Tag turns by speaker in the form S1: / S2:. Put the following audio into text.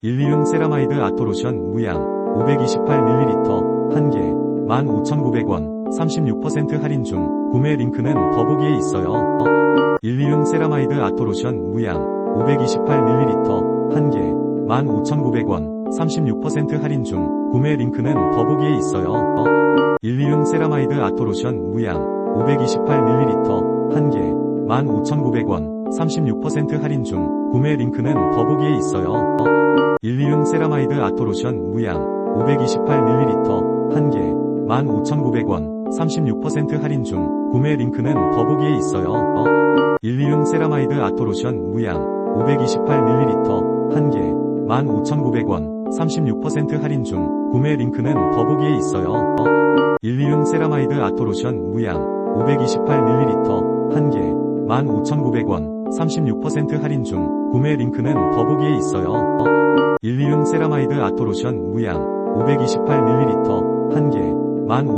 S1: 일리움 세라마이드 아토로션 무양 528ml 1개 15,900원 36% 할인 중 구매 링크는 더보기에 있어요. 일리움 세라마이드 아토로션 무양 528ml 1개 15,900원 36% 할인 중 구매 링크는 더보기에 있어요. 일리움 세라마이드 아토로션 무양 528ml 1개 15,900원 36% 할인 중 구매 링크는 더보기에 있어요. 일리움 세라마이드 아토로션 무양 528ml 1개 15,900원 36% 할인 중 구매 링크는 더보기에 있어요. 일리움 세라마이드 아토로션 무양 528ml 1개 15,900원 36% 할인 중 구매 링크는 더보기에 있어요. 일리움 세라마이드 아토로션 무양 528ml 1개 15,900원 36% 할인 중 구매 링크는 더보기에 있어요. 일리움 세라마이드 아토로션 무양 528ml